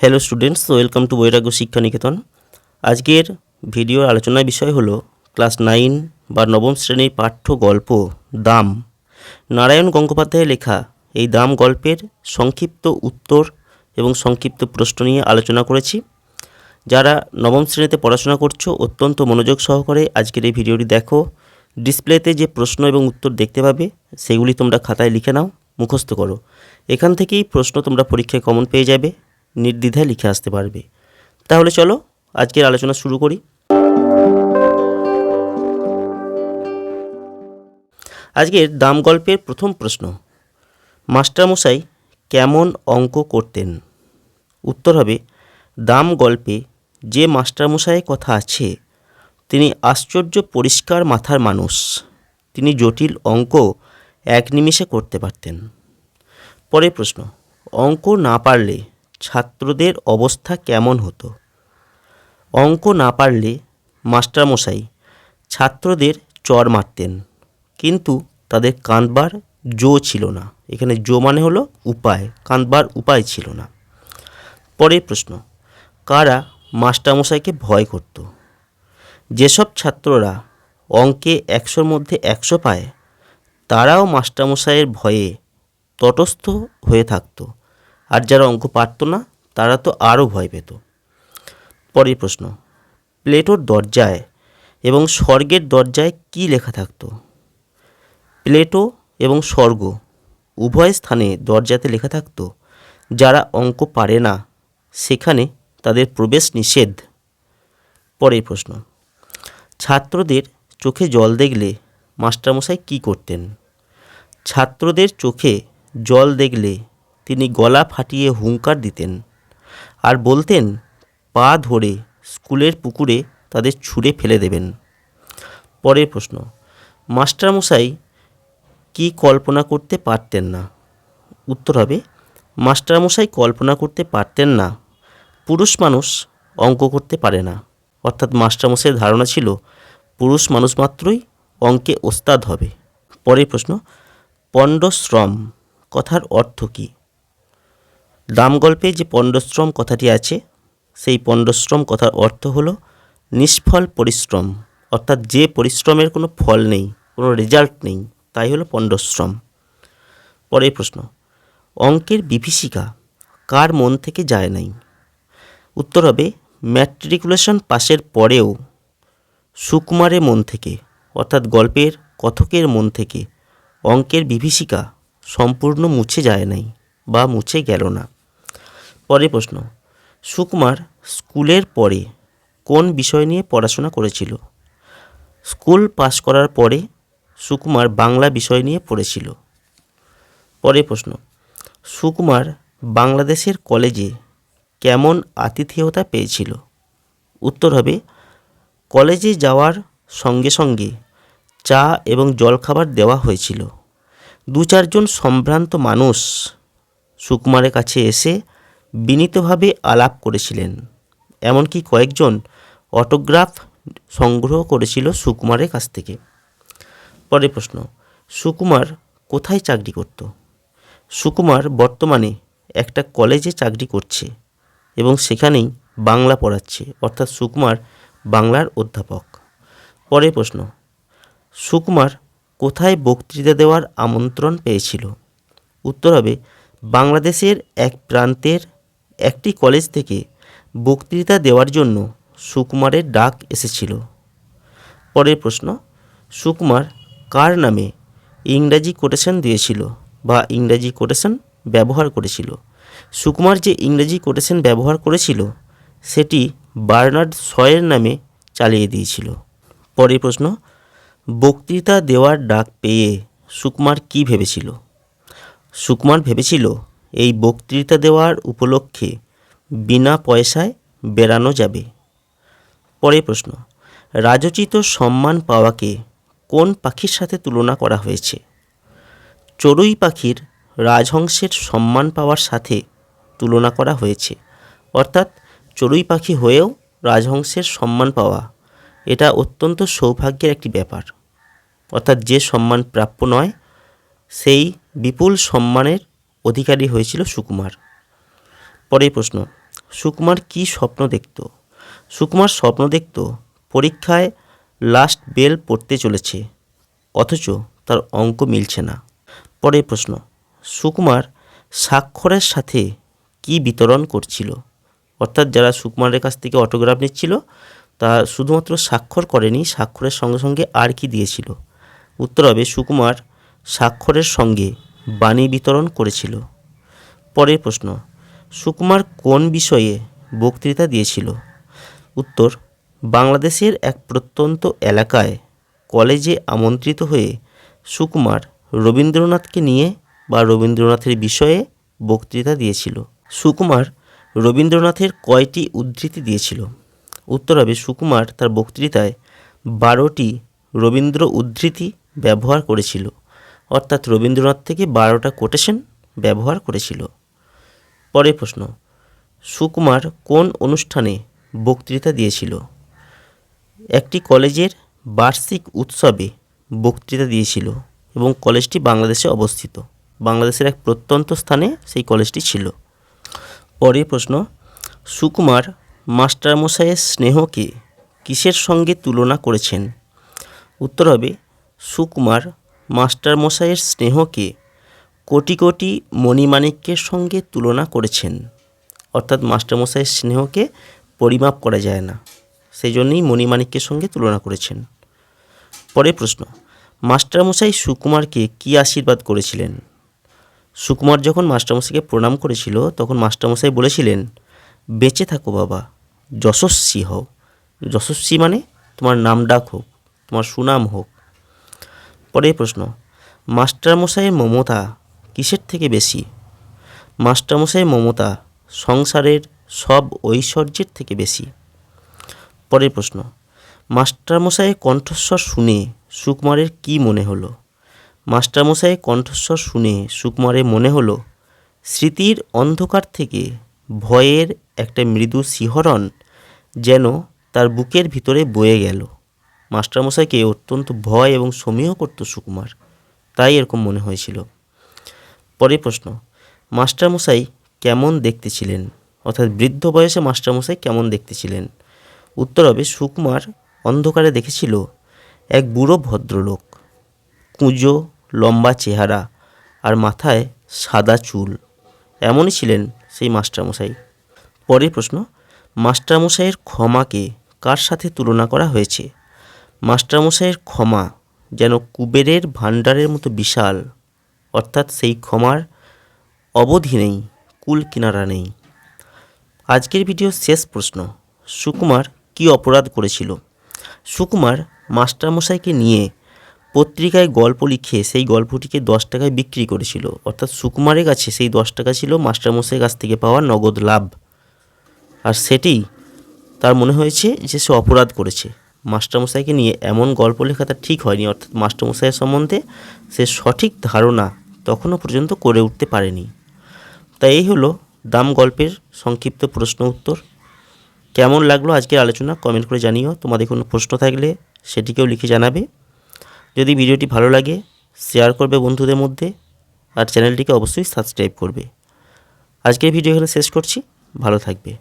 Hello students welcome to বৈরাগ্য শিক্ষা নিকেতন আজকের ভিডিওর আলোচনার বিষয় হলো ক্লাস নাইন বা নবম শ্রেণির পাঠ্য গল্প, দাম। নারায়ণ গঙ্গোপাধ্যায়ের লেখা এই দাম গল্পের সংক্ষিপ্ত উত্তর এবং সংক্ষিপ্ত প্রশ্ন নিয়ে আলোচনা করেছি। যারা নবম শ্রেণীতে পড়াশোনা করছ, অত্যন্ত মনোযোগ সহকারে আজকের এই ভিডিওটি দেখো। ডিসপ্লেতে যে প্রশ্ন এবং উত্তর দেখতে পাবে, সেগুলি তোমরা খাতায় লিখে নাও, মুখস্থ করো। এখান থেকেই প্রশ্ন তোমরা পরীক্ষায় কমন পেয়ে যাবে। নির্দ্বিধায় লিখে আসতে পারবে। তাহলে চলো, আজকের আলোচনা শুরু করি। আজকের দাম গল্পের প্রথম প্রশ্ন, মাস্টারমশাই কেমন অঙ্ক করতেন? উত্তর হবে দাম গল্পে যে মাস্টারমশাইয়ের কথা আছে, তিনি আশ্চর্য পরিষ্কার মাথার মানুষ। তিনি জটিল অঙ্ক এক নিমিষে করতে পারতেন। পরের প্রশ্ন, অঙ্ক না পারলে ছাত্রদের অবস্থা কেমন হতো? অঙ্ক না পারলে মাস্টারমশাই ছাত্রদের চর মারতেন, কিন্তু তাদের কাঁদবার জো ছিল না। এখানে জো মানে হলো উপায়, কাঁদবার উপায় ছিল না। পরের প্রশ্ন, কারা মাস্টারমশাইকে ভয় করত? যেসব ছাত্ররা অঙ্কে একশোর মধ্যে একশো পায়, তারাও মাস্টারমশাইয়ের ভয়ে তটস্থ হয়ে থাকতো। আর যারা অঙ্ক পারত না, তারা তো আরও ভয় পেত। পরের প্রশ্ন, প্লেটোর দরজায় এবং স্বর্গের দরজায় কি লেখা থাকতো? প্লেটো এবং স্বর্গ উভয় স্থানে দরজাতে লেখা থাকতো, যারা অঙ্ক পারে না, সেখানে তাদের প্রবেশ নিষেধ। পরের প্রশ্ন, ছাত্রদের চোখে জল দেখলে মাস্টারমশাই কী করতেন? ছাত্রদের চোখে জল দেখলে তিনি গলা ফাটিয়ে হুঙ্কার দিতেন আর বলতেন, পা ধরে স্কুলের পুকুরে তাদের ছুঁড়ে ফেলে দেবেন। পরের প্রশ্ন, মাস্টারমশাই, কি কল্পনা করতে পারতেন না? উত্তর হবে, মাস্টারমশাই কল্পনা করতে পারতেন না। পুরুষ মানুষ অঙ্ক করতে পারে না। অর্থাৎ মাস্টারমশাইয়ের ধারণা ছিল, পুরুষ মানুষ মাত্রই অঙ্কে ওস্তাদ হবে। পরের প্রশ্ন, পণ্ডশ্রম কথার অর্থ কী? দাম গল্পে যে পণ্ডশ্রম কথাটি আছে, সেই পণ্ডশ্রম কথার অর্থ হলো নিষ্ফল পরিশ্রম। অর্থাৎ যে পরিশ্রমের কোনো ফল নেই, কোনো রেজাল্ট নেই, তাই হলো পণ্ডশ্রম। পরের প্রশ্ন, অঙ্কের বিভীষিকা কার মন থেকে যায় নাই? উত্তর হবে ম্যাট্রিকুলেশন পাশের পরেও, সুকুমারের মন থেকে, অর্থাৎ গল্পের কথকের মন থেকে অঙ্কের বিভীষিকা সম্পূর্ণ মুছে যায় নাই বা মুছে গেল না। পরের প্রশ্ন, সুকুমার স্কুলের পরে কোন বিষয় নিয়ে পড়াশোনা করেছিল? স্কুল পাশ করার পরে সুকুমার বাংলা বিষয় নিয়ে পড়েছিল। পরের প্রশ্ন, সুকুমার বাংলাদেশের কলেজে কেমন আতিথেয়তা পেয়েছিল? উত্তর হবে, কলেজে যাওয়ার সঙ্গে সঙ্গে চা এবং জলখাবার দেওয়া হয়েছিল। দু চারজন সম্ভ্রান্ত মানুষ সুকুমারের কাছে এসে বিনীতভাবে আলাপ করেছিলেন। এমনকি কয়েকজন অটোগ্রাফ সংগ্রহ করেছিল সুকুমারের কাছ থেকে। পরের প্রশ্ন, সুকুমার কোথায় চাকরি করত? সুকুমার বর্তমানে একটা কলেজে চাকরি করছে এবং সেখানেই বাংলা পড়াচ্ছে, অর্থাৎ সুকুমার বাংলার অধ্যাপক। পরের প্রশ্ন, সুকুমার কোথায় বক্তৃতা দেওয়ার আমন্ত্রণ পেয়েছিল? উত্তর হবে, বাংলাদেশের এক প্রান্তের একটি কলেজ থেকে বক্তৃতা দেওয়ার জন্য সুকুমারের ডাক এসেছিল। পরের প্রশ্ন, সুকুমার কার নামে ইংরাজি কোটেশন দিয়েছিল বা ইংরাজি কোটেশন ব্যবহার করেছিল? সুকুমার যে ইংরেজি কোটেশন ব্যবহার করেছিল, সেটি বার্নার্ড শয়ের নামে চালিয়ে দিয়েছিল। পরের প্রশ্ন, বক্তৃতা দেওয়ার ডাক পেয়ে সুকুমার কী ভেবেছিল? সুকুমার ভেবেছিল এই বক্তৃতা দেওয়ার উপলক্ষে বিনা পয়সায় বেড়ানো যাবে। পরে প্রশ্ন, রাজোচিত সম্মান পাওয়াকে কোন পাখির সাথে তুলনা করা হয়েছে? চড়ুই পাখির রাজহংসের সম্মান পাওয়ার সাথে তুলনা করা হয়েছে। অর্থাৎ চড়ুই পাখি হয়েও রাজহংসের সম্মান পাওয়া, এটা অত্যন্ত সৌভাগ্যের একটি ব্যাপার। অর্থাৎ যে সম্মান প্রাপ্য নয়, সেই বিপুল সম্মানের অধিকারী হয়েছিল সুকুমার। পরের প্রশ্ন, সুকুমার কি স্বপ্ন দেখত? সুকুমার স্বপ্ন দেখত পরীক্ষায় লাস্ট বেল পড়তে চলেছে, অথচ তার অঙ্ক মিলছে না। পরের প্রশ্ন, সুকুমার স্বাক্ষরের সাথে কি বিতরণ করছিল? অর্থাৎ যারা সুকুমারের কাছ থেকে অটোগ্রাফ নিচ্ছিল তা শুধুমাত্র স্বাক্ষর করেনি, স্বাক্ষরের সঙ্গে সঙ্গে আর কি দিয়েছিল? উত্তর হবে সুকুমার স্বাক্ষরের সঙ্গে বাণী বিতরণ করেছিল। পরের প্রশ্ন, সুকুমার কোন বিষয়ে বক্তৃতা দিয়েছিল? উত্তর, বাংলাদেশের এক প্রত্যন্ত এলাকায় কলেজে আমন্ত্রিত হয়ে সুকুমার রবীন্দ্রনাথকে নিয়ে বা রবীন্দ্রনাথের বিষয়ে বক্তৃতা দিয়েছিল। সুকুমার রবীন্দ্রনাথের কয়টি উদ্ধৃতি দিয়েছিল? উত্তর হবে, সুকুমার তার বক্তৃতায় বারোটি রবীন্দ্র উদ্ধৃতি ব্যবহার করেছিল। অর্থাৎ রবীন্দ্রনাথ থেকে বারোটা কোটেশন ব্যবহার করেছিল। পরের প্রশ্ন, সুকুমার কোন অনুষ্ঠানে বক্তৃতা দিয়েছিল? একটি কলেজের বার্ষিক উৎসবে বক্তৃতা দিয়েছিল এবং কলেজটি বাংলাদেশে অবস্থিত। বাংলাদেশের এক প্রত্যন্ত স্থানে সেই কলেজটি ছিল। পরের প্রশ্ন, সুকুমার মাস্টারমশাইয়ের স্নেহকে কিসের সঙ্গে তুলনা করেছেন? উত্তর হবে, সুকুমার মাস্টারমশাইয়ের স্নেহকে কোটি কোটি মণিমাণিক্যের সঙ্গে তুলনা করেছেন। অর্থাৎ মাস্টারমশাইয়ের স্নেহকে পরিমাপ করা যায় না। সেই জন্যই মণিমাণিক্যের সঙ্গে তুলনা করেছেন। পরে প্রশ্ন, মাস্টারমশাই সুকুমারকে কী আশীর্বাদ করেছিলেন? সুকুমার যখন মাস্টারমশাইকে প্রণাম করেছিল, তখন মাস্টারমশাই বলেছিলেন, বেঁচে থাকো বাবা, যশস্বী হও। যশস্বী মানে তোমার নাম ডাক হোক, তোমার সুনাম হোক। পরের প্রশ্ন, মাস্টারমশাইয়ের মমতা কিসের থেকে বেশি? মাস্টারমশাইয়ের মমতা সংসারের সব ঐশ্বর্যের থেকে বেশি। পরের প্রশ্ন, মাস্টারমশাইয়ের কণ্ঠস্বর শুনে সুকুমারের কি মনে হলো? মাস্টারমশাইয়ের কণ্ঠস্বর শুনে সুকুমারের মনে হলো, স্মৃতির অন্ধকার থেকে ভয়ের একটা মৃদু শিহরণ যেন তার বুকের ভিতরে বয়ে গেল। মাস্টারমশাইকে অত্যন্ত ভয় এবং সমীহ করত সুকুমার। তাই এরকম মনে হয়েছিল। পরের প্রশ্ন মাস্টারমশাই কেমন দেখতে ছিলেন অর্থাৎ বৃদ্ধ বয়সে মাস্টারমশাই কেমন দেখতে ছিলেন উত্তর হবে, সুকুমার অন্ধকারে দেখেছিল এক বুড়ো ভদ্রলোক। কুঁজো, লম্বা চেহারা আর মাথায় সাদা চুল। এমনই ছিলেন সেই মাস্টারমশাই পরের প্রশ্ন মাস্টারমশাইয়ের ক্ষমাকে কার সাথে তুলনা করা হয়েছে? মাস্টারমশাইয়ের ক্ষমা যেন কুবেরের ভাণ্ডারের মতো বিশাল, অর্থাৎ সেই ক্ষমার অবধি নেই, কুল কিনারা নেই। আজকের ভিডিও শেষ প্রশ্ন, সুকুমার কি অপরাধ করেছিল? সুকুমার মাস্টারমশাইকে নিয়ে পত্রিকায় গল্প লিখে সেই গল্পটিকে দশ টাকায় বিক্রি করেছিল, অর্থাৎ সুকুমারের কাছে সেই দশ টাকা ছিল মাস্টারমশাইয়ের কাছ থেকে পাওয়া নগদ লাভ। আর সেটি তার মনে হয়েছে যে সে অপরাধ করেছে। মাস্টারমশাইকে নিয়ে এমন গল্প লেখা তার ঠিক হয়নি, অর্থাৎ মাস্টারমশাইয়ের সম্বন্ধে সে সঠিক ধারণা তখনও পর্যন্ত করে উঠতে পারেনি। তাই এই হলো দাম গল্পের সংক্ষিপ্ত প্রশ্ন উত্তর। কেমন লাগল আজকের আলোচনা? কমেন্ট করে জানিও। তোমাদের কোনো প্রশ্ন থাকলে সেটিকেও লিখে জানাবে। যদি ভিডিওটি ভালো লাগে, শেয়ার করবে বন্ধুদের মধ্যে আর চ্যানেলটিকে অবশ্যই সাবস্ক্রাইব করবে। আজকের ভিডিও এখানে শেষ করছি। ভালো থাকবে।